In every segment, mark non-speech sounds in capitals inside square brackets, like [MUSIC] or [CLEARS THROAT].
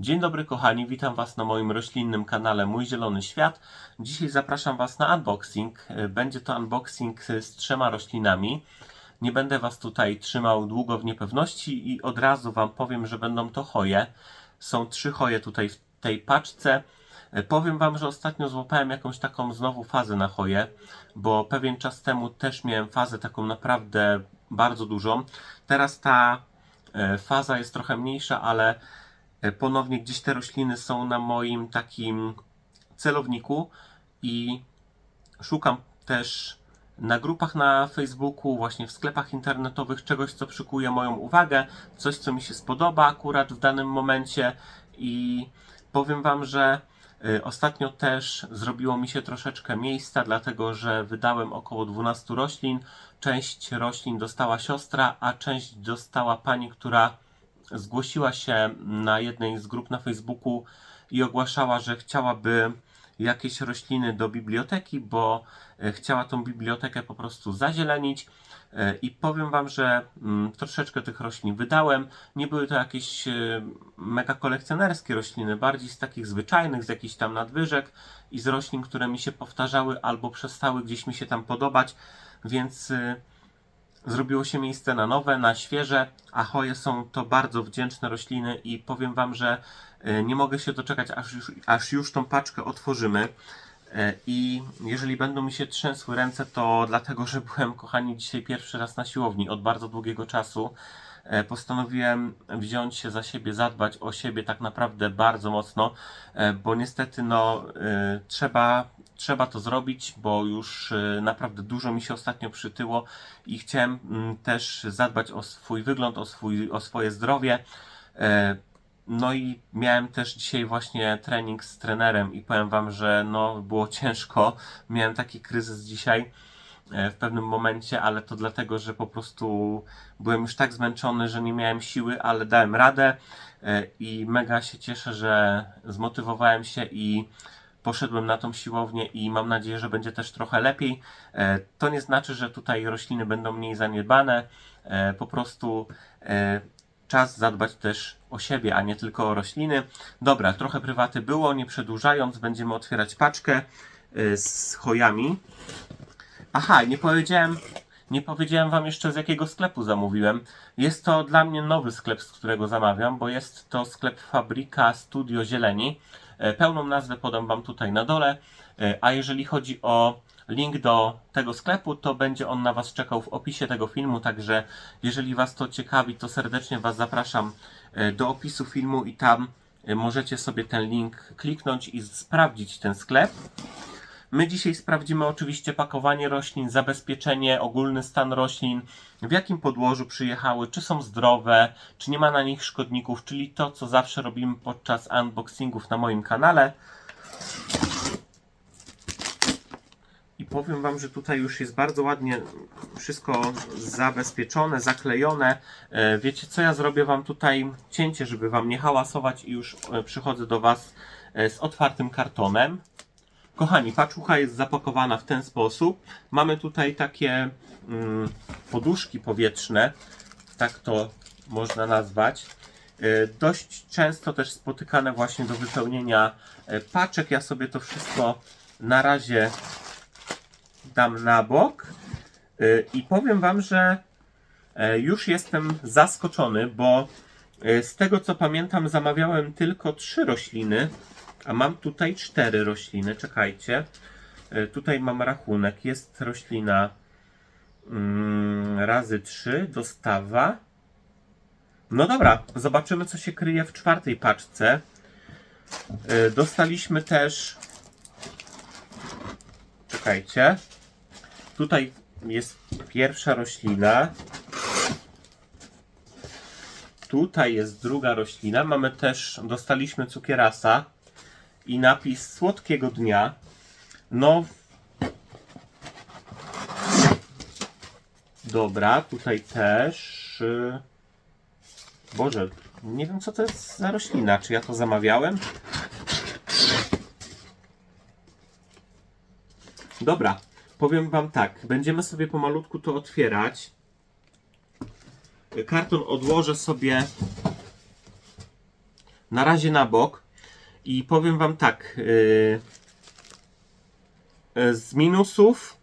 Dzień dobry kochani, witam Was na moim roślinnym kanale Mój Zielony Świat. Dzisiaj zapraszam Was na unboxing. Będzie to unboxing z trzema roślinami. Nie będę Was tutaj trzymał długo w niepewności i od razu Wam powiem, że będą to choje. Są trzy choje tutaj w tej paczce. Powiem Wam, że ostatnio złapałem jakąś taką znowu fazę na choje, bo pewien czas temu też miałem fazę taką naprawdę bardzo dużą. Teraz ta e, faza jest trochę mniejsza, ale ponownie gdzieś te rośliny są na moim takim celowniku i szukam też na grupach na Facebooku, właśnie w sklepach internetowych czegoś, co przykuje moją uwagę, coś, co mi się spodoba akurat w danym momencie i powiem Wam, że y, ostatnio też zrobiło mi się troszeczkę miejsca, dlatego że wydałem około 12 roślin. Część roślin dostała siostra, a część dostała pani, która zgłosiła się na jednej z grup na Facebooku i ogłaszała, że chciałaby jakieś rośliny do biblioteki, bo e, chciała tą bibliotekę po prostu zazielenić. E, I powiem Wam, że mm, troszeczkę tych roślin wydałem. Nie były to jakieś e, mega kolekcjonerskie rośliny, bardziej z takich zwyczajnych, z jakichś tam nadwyżek i z roślin, które mi się powtarzały albo przestały gdzieś mi się tam podobać, więc zrobiło się miejsce na nowe, na świeże, a choje są to bardzo wdzięczne rośliny i powiem Wam, że e, nie mogę się doczekać, aż już, aż już tą paczkę otworzymy. E, I jeżeli będą mi się trzęsły ręce, to dlatego, że byłem, kochani, dzisiaj pierwszy raz na siłowni od bardzo długiego czasu. E, Postanowiłem wziąć się za siebie, zadbać o siebie tak naprawdę bardzo mocno, bo niestety no, trzeba, trzeba to zrobić, bo już e, naprawdę dużo mi się ostatnio przytyło i chciałem mm, też zadbać o swój wygląd, o, swój, o swoje zdrowie. E, No i miałem też dzisiaj właśnie trening z trenerem i powiem wam, że no było ciężko. Miałem taki kryzys dzisiaj e, w pewnym momencie, ale to dlatego, że po prostu byłem już tak zmęczony, że nie miałem siły, ale dałem radę e, i mega się cieszę, że zmotywowałem się i poszedłem na tą siłownię i mam nadzieję, że będzie też trochę lepiej. E, To nie znaczy, że tutaj rośliny będą mniej zaniedbane. E, Po prostu e, czas zadbać też o siebie, a nie tylko o rośliny. Dobra, trochę prywaty było, nie przedłużając, będziemy otwierać paczkę z chojami. Aha, nie powiedziałem, nie powiedziałem Wam jeszcze z jakiego sklepu zamówiłem. Jest to dla mnie nowy sklep, z którego zamawiam, bo jest to sklep Fabryka Studio Zieleni. E, Pełną nazwę podam Wam tutaj na dole. E, A jeżeli chodzi o link do tego sklepu, to będzie on na Was czekał w opisie tego filmu, także jeżeli Was to ciekawi, to serdecznie Was zapraszam e, do opisu filmu i tam możecie sobie ten link kliknąć i sprawdzić ten sklep. My dzisiaj sprawdzimy oczywiście pakowanie roślin, zabezpieczenie, ogólny stan roślin, w jakim podłożu przyjechały, czy są zdrowe, czy nie ma na nich szkodników, czyli to, co zawsze robimy podczas unboxingów na moim kanale. I powiem Wam, że tutaj już jest bardzo ładnie wszystko zabezpieczone, zaklejone. E, Wiecie co, ja zrobię Wam tutaj cięcie, żeby Wam nie hałasować i już e, przychodzę do Was e, z otwartym kartonem. Kochani, paczucha jest zapakowana w ten sposób. Mamy tutaj takie mm, poduszki powietrzne, tak to można nazwać. E, Dość często też spotykane właśnie do wypełnienia e, paczek. Ja sobie to wszystko na razie dam na bok E, i powiem Wam, że już jestem zaskoczony, bo z tego co pamiętam zamawiałem tylko trzy rośliny, a mam tutaj cztery rośliny. Czekajcie. E, Tutaj mam rachunek. Jest roślina mm, razy trzy, dostawa. No dobra, zobaczymy co się kryje w czwartej paczce. E, Dostaliśmy też. Czekajcie. Tutaj jest pierwsza roślina. Tutaj jest druga roślina. Mamy też, dostaliśmy cukierasa i napis słodkiego dnia. No. Dobra, tutaj też. y, Boże, nie wiem co to jest za roślina. Czy ja to zamawiałem? Dobra, powiem Wam tak. Będziemy sobie pomalutku to otwierać. Karton odłożę sobie na razie na bok. I powiem Wam tak. Yy, yy, z minusów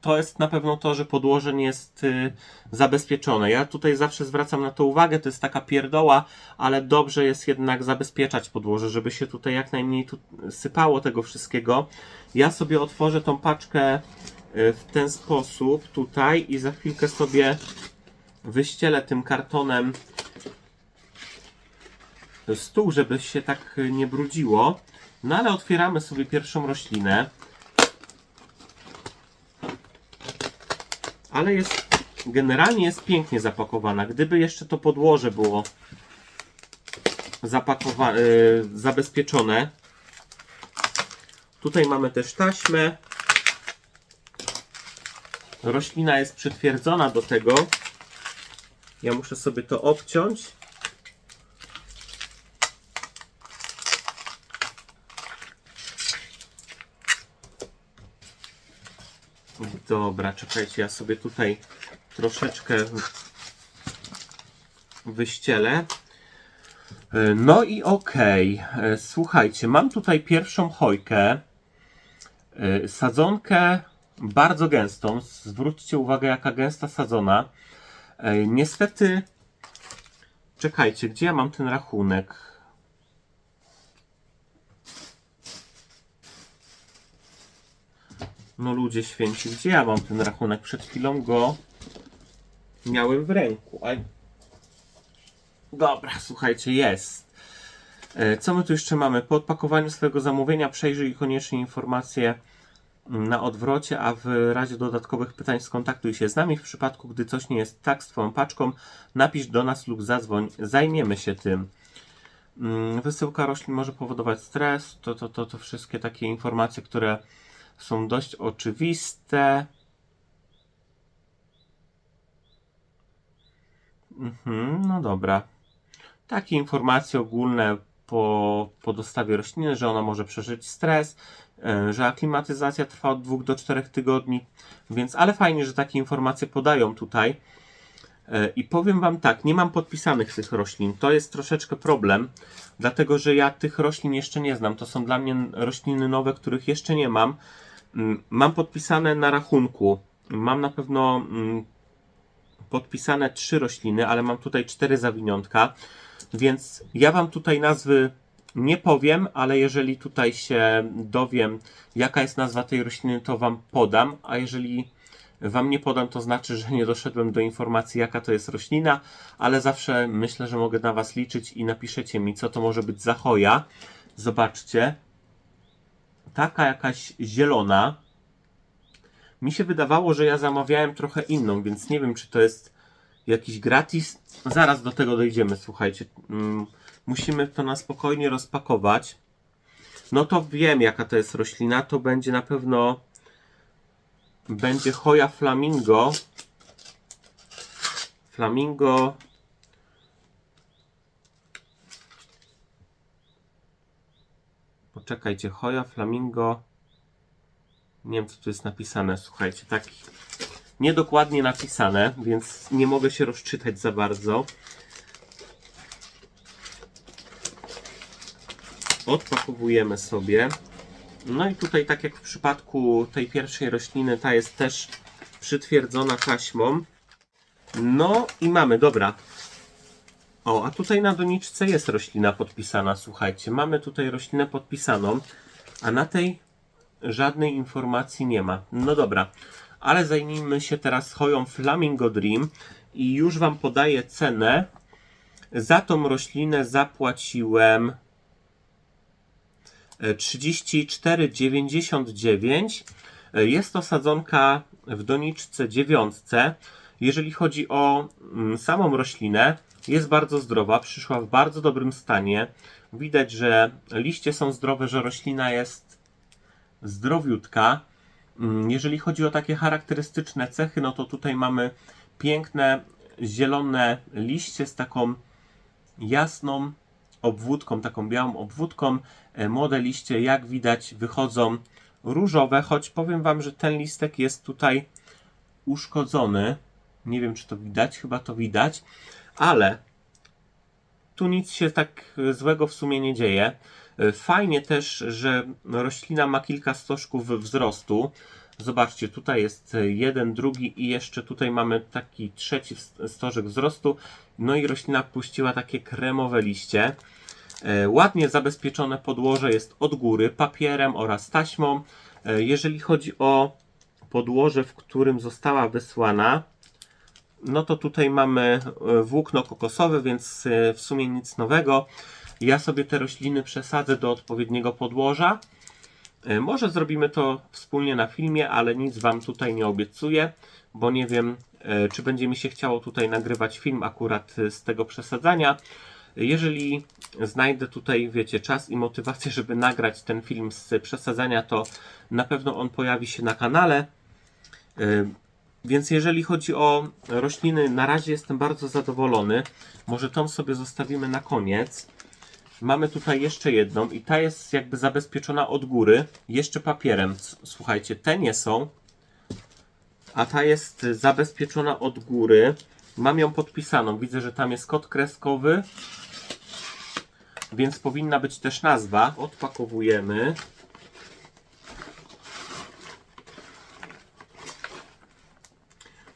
to jest na pewno to, że podłoże nie jest y, zabezpieczone. Ja tutaj zawsze zwracam na to uwagę, to jest taka pierdoła, ale dobrze jest jednak zabezpieczać podłoże, żeby się tutaj jak najmniej tu sypało tego wszystkiego. Ja sobie otworzę tą paczkę y, w ten sposób tutaj i za chwilkę sobie wyścielę tym kartonem stół, żeby się tak y, nie brudziło. No ale otwieramy sobie pierwszą roślinę. ale jest generalnie jest pięknie zapakowana. Gdyby jeszcze to podłoże było zapakowa- yy, zabezpieczone. Tutaj mamy też taśmę. Roślina jest przytwierdzona do tego. Ja muszę sobie to obciąć. Dobra, czekajcie, ja sobie tutaj troszeczkę wyścielę. E, No i okej, E, słuchajcie, mam tutaj pierwszą chojkę, e, sadzonkę bardzo gęstą. Zwróćcie uwagę, jaka gęsta sadzona. Niestety, czekajcie, gdzie ja mam ten rachunek? No ludzie święci, gdzie ja mam ten rachunek? Przed chwilą go miałem w ręku. A... Dobra, słuchajcie, jest. E, Co my tu jeszcze mamy? Po odpakowaniu swojego zamówienia przejrzyj koniecznie informacje mm, na odwrocie, a w razie dodatkowych pytań skontaktuj się z nami. W przypadku, gdy coś nie jest tak z Twoją paczką, napisz do nas lub zadzwoń. Zajmiemy się tym. Mm, Wysyłka roślin może powodować stres. To, to, to, to wszystkie takie informacje, które są dość oczywiste. Mhm, no dobra. Takie informacje ogólne po, po dostawie rośliny, że ona może przeżyć stres, e, że aklimatyzacja trwa od 2 do 4 tygodni, więc ale fajnie, że takie informacje podają tutaj. E, I powiem Wam tak, nie mam podpisanych tych roślin. To jest troszeczkę problem, dlatego że ja tych roślin jeszcze nie znam. To są dla mnie rośliny nowe, których jeszcze nie mam. Mm, Mam podpisane na rachunku. Mam na pewno mm, podpisane trzy rośliny, ale mam tutaj cztery zawiniątka, więc ja Wam tutaj nazwy nie powiem, ale jeżeli tutaj się dowiem, jaka jest nazwa tej rośliny, to Wam podam, a jeżeli Wam nie podam, to znaczy, że nie doszedłem do informacji, jaka to jest roślina, ale zawsze myślę, że mogę na Was liczyć i napiszecie mi, co to może być za choja. Zobaczcie. Taka jakaś zielona. Mi się wydawało, że ja zamawiałem trochę inną, więc nie wiem, czy to jest jakiś gratis. Zaraz do tego dojdziemy, słuchajcie. Mm, Musimy to na spokojnie rozpakować. No to wiem, jaka to jest roślina. To będzie na pewno będzie choja flamingo. Flamingo. Poczekajcie, choja flamingo. Nie wiem, co tu jest napisane. Słuchajcie, tak niedokładnie napisane, więc nie mogę się rozczytać za bardzo. Odpakowujemy sobie. No i tutaj, tak jak w przypadku tej pierwszej rośliny, ta jest też przytwierdzona taśmą. No i mamy, dobra. O, a tutaj na doniczce jest roślina podpisana, słuchajcie. Mamy tutaj roślinę podpisaną, a na tej żadnej informacji nie ma. No dobra, ale zajmijmy się teraz choją Flamingo Dream i już Wam podaję cenę. Za tą roślinę zapłaciłem e, 34,99. E, Jest to sadzonka w doniczce dziewiątce. Jeżeli chodzi o mm, samą roślinę, jest bardzo zdrowa, przyszła w bardzo dobrym stanie. Widać, że liście są zdrowe, że roślina jest zdrowiutka. Mm, Jeżeli chodzi o takie charakterystyczne cechy, no to tutaj mamy piękne zielone liście z taką jasną obwódką, taką białą obwódką. E, Młode liście, jak widać, wychodzą różowe, choć powiem Wam, że ten listek jest tutaj uszkodzony. Nie wiem, czy to widać, chyba to widać, ale tu nic się tak e, złego w sumie nie dzieje. E, Fajnie też, że roślina ma kilka stożków wzrostu. Zobaczcie, tutaj jest e, jeden, drugi i jeszcze tutaj mamy taki trzeci st- stożek wzrostu. No i roślina puściła takie kremowe liście. Ładnie zabezpieczone podłoże jest od góry papierem oraz taśmą. Jeżeli chodzi o podłoże, w którym została wysłana, no to tutaj mamy e, włókno kokosowe, więc e, w sumie nic nowego. Ja sobie te rośliny przesadzę do odpowiedniego podłoża. E, Może zrobimy to wspólnie na filmie, ale nic Wam tutaj nie obiecuję, bo nie wiem, czy będzie mi się chciało tutaj nagrywać film akurat z tego przesadzania. Jeżeli znajdę tutaj, wiecie, czas i motywację, [LAUGHS] żeby nagrać ten film z przesadzania, to na pewno on pojawi się na kanale. Więc jeżeli chodzi o rośliny, na razie jestem bardzo zadowolony. Może tą sobie zostawimy na koniec. Mamy tutaj jeszcze jedną i ta jest jakby zabezpieczona od góry, jeszcze papierem. Słuchajcie, te nie są, a ta jest zabezpieczona od góry. Mam ją podpisaną. Widzę, że tam jest kod kreskowy, więc powinna być też nazwa. Odpakowujemy.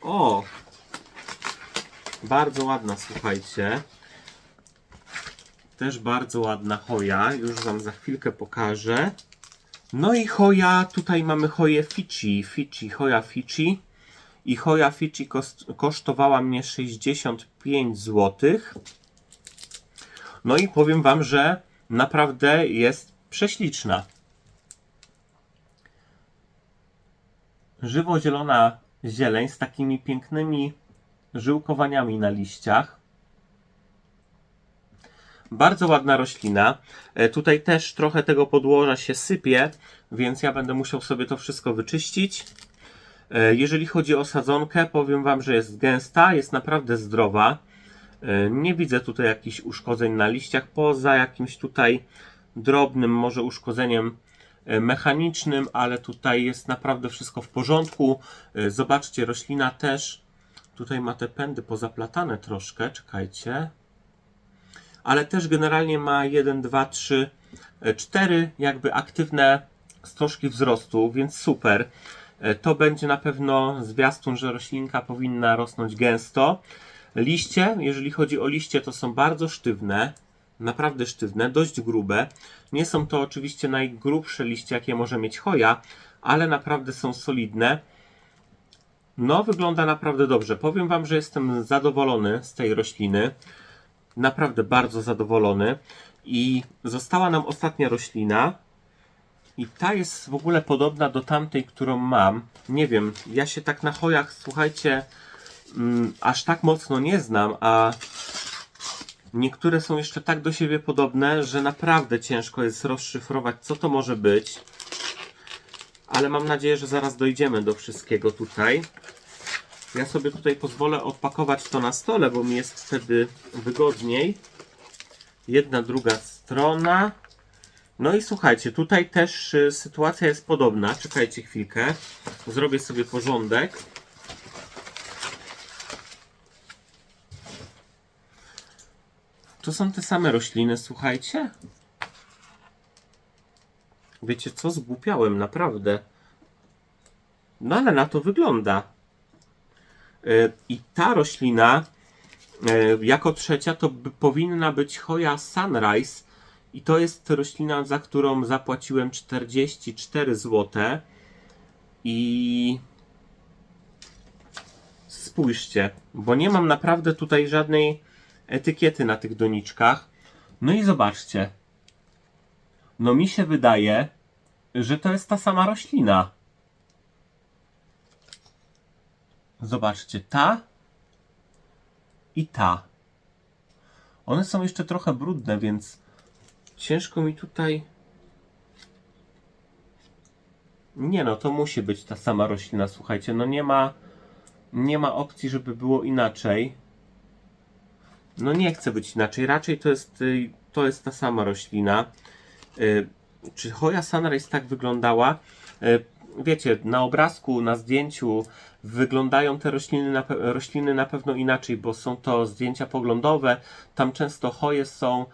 O! Bardzo ładna, słuchajcie. Też bardzo ładna hoja. Już Wam za chwilkę pokażę. No i hoja, tutaj mamy hoję Fiji. Fiji, hoja Fiji. I hoja kost, kosztowała mnie 65 zł. No i powiem Wam, że naprawdę jest prześliczna. Żywo-zielona zieleń z takimi pięknymi żyłkowaniami na liściach. Bardzo ładna roślina. E, Tutaj też trochę tego podłoża się sypie, więc ja będę musiał sobie to wszystko wyczyścić. E, Jeżeli chodzi o sadzonkę, powiem Wam, że jest gęsta, jest naprawdę zdrowa. E, Nie widzę tutaj jakichś uszkodzeń na liściach, poza jakimś tutaj drobnym może uszkodzeniem mechanicznym, ale tutaj jest naprawdę wszystko w porządku. E, Zobaczcie, roślina też tutaj ma te pędy pozaplatane troszkę, czekajcie ale też generalnie ma 1, 2, 3, 4 jakby aktywne stożki wzrostu, więc super. E, To będzie na pewno zwiastun, że roślinka powinna rosnąć gęsto. Liście, jeżeli chodzi o liście, to są bardzo sztywne, naprawdę sztywne, dość grube. Nie są to oczywiście najgrubsze liście, jakie może mieć choja, ale naprawdę są solidne. No, wygląda naprawdę dobrze. Powiem Wam, że jestem zadowolony z tej rośliny naprawdę bardzo zadowolony. I została nam ostatnia roślina. I ta jest w ogóle podobna do tamtej, którą mam. Nie wiem, ja się tak na chojach, słuchajcie, mm, aż tak mocno nie znam, a niektóre są jeszcze tak do siebie podobne, że naprawdę ciężko jest rozszyfrować, co to może być. Ale mam nadzieję, że zaraz dojdziemy do wszystkiego tutaj. Ja sobie tutaj pozwolę odpakować to na stole, bo mi jest wtedy wygodniej. Jedna, druga strona. No i słuchajcie, tutaj też y, sytuacja jest podobna. Czekajcie chwilkę. Zrobię sobie porządek. To są te same rośliny, słuchajcie. Wiecie co? Zgłupiałem, naprawdę. No ale na to wygląda. E, I ta roślina, e, jako trzecia, to powinna być Hoya Sunrise. I to jest roślina, za którą zapłaciłem 44 zł. I spójrzcie, bo nie mam naprawdę tutaj żadnej etykiety na tych doniczkach. No i zobaczcie. No mi się wydaje, że to jest ta sama roślina. Zobaczcie, ta i ta. One są jeszcze trochę brudne, więc ciężko mi tutaj. Nie no, to musi być ta sama roślina, słuchajcie. No nie ma, nie ma opcji, żeby było inaczej. No nie chcę być inaczej. Raczej to jest, y, to jest ta sama roślina. Y, Czy Hoya Sunrise tak wyglądała? Y, wiecie, na obrazku, na zdjęciu wyglądają te rośliny na, rośliny na pewno inaczej, bo są to zdjęcia poglądowe. Tam często choje są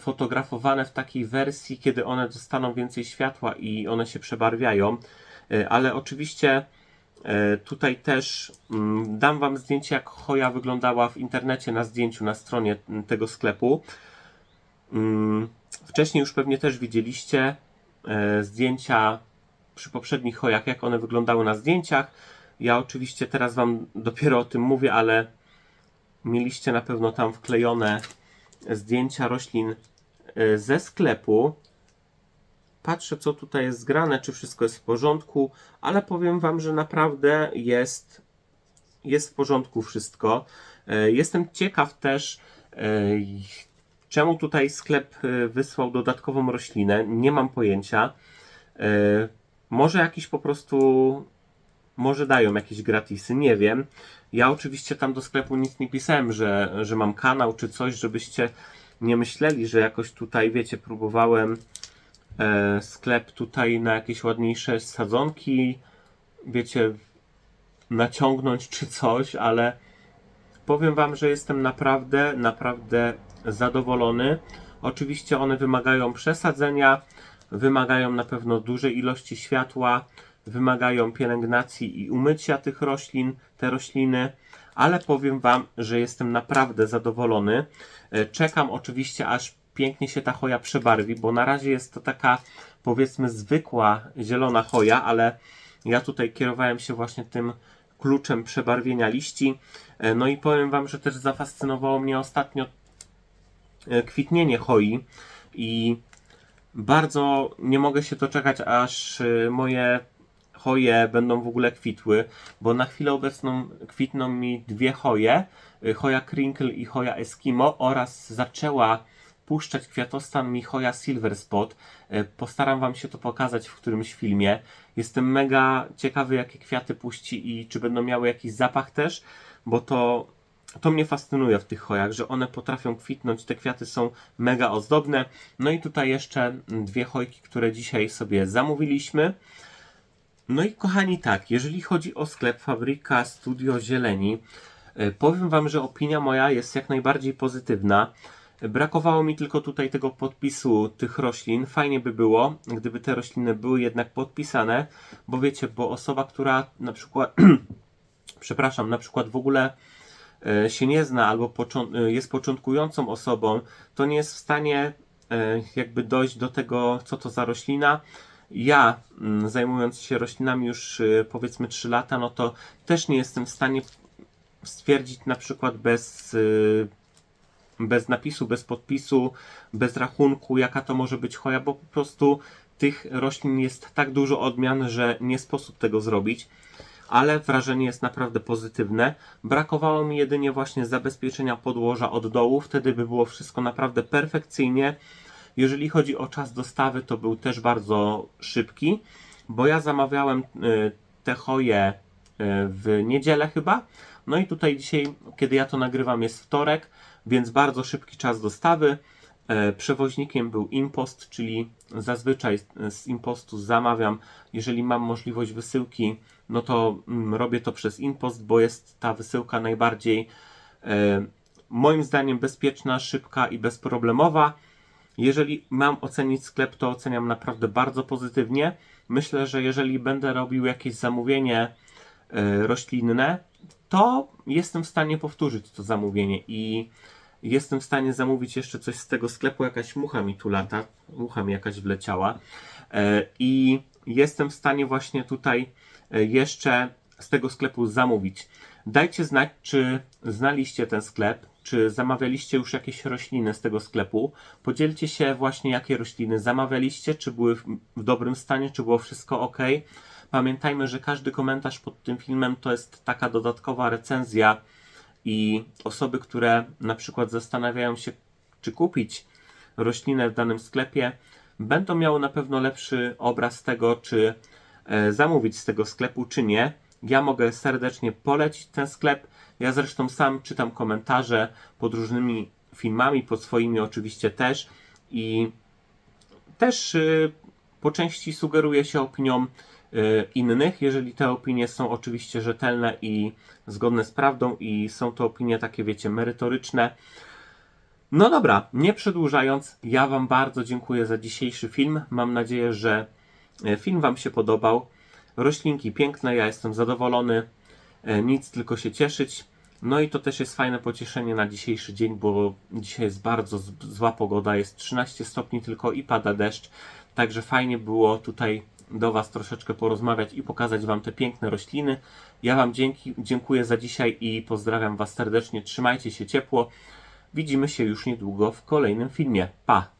fotografowane w takiej wersji, kiedy one dostaną więcej światła i one się przebarwiają. Ale oczywiście tutaj też mm, dam Wam zdjęcie, jak choja wyglądała w internecie na zdjęciu na stronie mm, tego sklepu. Mm, Wcześniej już pewnie też widzieliście e, zdjęcia przy poprzednich chojach, jak one wyglądały na zdjęciach. Ja oczywiście teraz Wam dopiero o tym mówię, ale mieliście na pewno tam wklejone zdjęcia roślin e, ze sklepu. Patrzę, co tutaj jest zgrane, czy wszystko jest w porządku, ale powiem Wam, że naprawdę jest, jest w porządku wszystko. E, Jestem ciekaw też, e, czemu tutaj sklep e, wysłał dodatkową roślinę. Nie mam pojęcia. Może jakiś po prostu może dają jakieś gratisy, nie wiem. Ja oczywiście tam do sklepu nic nie pisałem, że, że mam kanał czy coś, żebyście nie myśleli, że jakoś tutaj, wiecie, próbowałem sklep tutaj na jakieś ładniejsze sadzonki, wiecie, naciągnąć czy coś, ale powiem Wam, że jestem naprawdę, naprawdę zadowolony. Oczywiście one wymagają przesadzenia, wymagają na pewno dużej ilości światła, wymagają pielęgnacji i umycia tych roślin, te rośliny, ale powiem Wam, że jestem naprawdę zadowolony. E, Czekam oczywiście, aż pięknie się ta choja przebarwi, bo na razie jest to taka powiedzmy zwykła zielona choja, ale ja tutaj kierowałem się właśnie tym kluczem przebarwienia liści. E, No i powiem Wam, że też zafascynowało mnie ostatnio e, kwitnienie choi i bardzo nie mogę się doczekać, aż y, moje choje będą w ogóle kwitły, bo na chwilę obecną kwitną mi dwie choje, choja Crinkle i choja Eskimo oraz zaczęła puszczać kwiatostan mi choja Silver Spot. Y, Postaram Wam się to pokazać w którymś filmie. Jestem mega ciekawy, jakie kwiaty puści i czy będą miały jakiś zapach też, bo to to mnie fascynuje w tych chojach, że one potrafią kwitnąć, te kwiaty są mega ozdobne. No i tutaj jeszcze dwie chojki, które dzisiaj sobie zamówiliśmy. No i kochani, tak, jeżeli chodzi o sklep Fabryka Studio Zieleni, e, powiem Wam, że opinia moja jest jak najbardziej pozytywna. Brakowało mi tylko tutaj tego podpisu tych roślin. Fajnie by było, gdyby te rośliny były jednak podpisane, bo wiecie, bo osoba, która na przykład, [CLEARS THROAT] przepraszam, na przykład w ogóle e, się nie zna albo e, jest początkującą osobą, to nie jest w stanie e, jakby dojść do tego, co to za roślina. Ja, mm, zajmując się roślinami już powiedzmy 3 lata, no to też nie jestem w stanie stwierdzić na przykład bez, bez napisu, bez podpisu, bez rachunku, jaka to może być choja, bo po prostu tych roślin jest tak dużo odmian, że nie sposób tego zrobić ale wrażenie jest naprawdę pozytywne. Brakowało mi jedynie właśnie zabezpieczenia podłoża od dołu, wtedy by było wszystko naprawdę perfekcyjnie. Jeżeli chodzi o czas dostawy, to był też bardzo szybki, bo ja zamawiałem y, te choje y, w niedzielę chyba. No i tutaj dzisiaj, kiedy ja to nagrywam, jest wtorek, więc bardzo szybki czas dostawy. E, Przewoźnikiem był Impost, czyli zazwyczaj z Impostu zamawiam, jeżeli mam możliwość wysyłki, no to mm, robię to przez Impost, bo jest ta wysyłka najbardziej e, moim zdaniem bezpieczna, szybka i bezproblemowa. Jeżeli mam ocenić sklep, to oceniam naprawdę bardzo pozytywnie. Myślę, że jeżeli będę robił jakieś zamówienie e, roślinne, to jestem w stanie powtórzyć to zamówienie i jestem w stanie zamówić jeszcze coś z tego sklepu. Jakaś mucha mi tu lata, mucha mi jakaś wleciała E, i jestem w stanie właśnie tutaj e, jeszcze z tego sklepu zamówić. Dajcie znać, czy znaliście ten sklep, czy zamawialiście już jakieś rośliny z tego sklepu. Podzielcie się właśnie, jakie rośliny zamawialiście, czy były w, w dobrym stanie, czy było wszystko ok. Pamiętajmy, że każdy komentarz pod tym filmem to jest taka dodatkowa recenzja i osoby, które na przykład zastanawiają się, czy kupić roślinę w danym sklepie, będą miały na pewno lepszy obraz tego, czy e, zamówić z tego sklepu, czy nie. Ja mogę serdecznie polecić ten sklep. Ja zresztą sam czytam komentarze pod różnymi filmami, pod swoimi oczywiście też i też y, po części sugeruję się opinią innych, jeżeli te opinie są oczywiście rzetelne i zgodne z prawdą i są to opinie takie, wiecie, merytoryczne. No dobra, nie przedłużając, ja Wam bardzo dziękuję za dzisiejszy film. Mam nadzieję, że e, film Wam się podobał. Roślinki piękne, ja jestem zadowolony. E, Nic tylko się cieszyć. No i to też jest fajne pocieszenie na dzisiejszy dzień, bo dzisiaj jest bardzo zła pogoda, jest 13 stopni tylko i pada deszcz. Także fajnie było tutaj do Was troszeczkę porozmawiać i pokazać Wam te piękne rośliny. Ja Wam dzięki, dziękuję za dzisiaj i pozdrawiam Was serdecznie. Trzymajcie się ciepło. Widzimy się już niedługo w kolejnym filmie. Pa!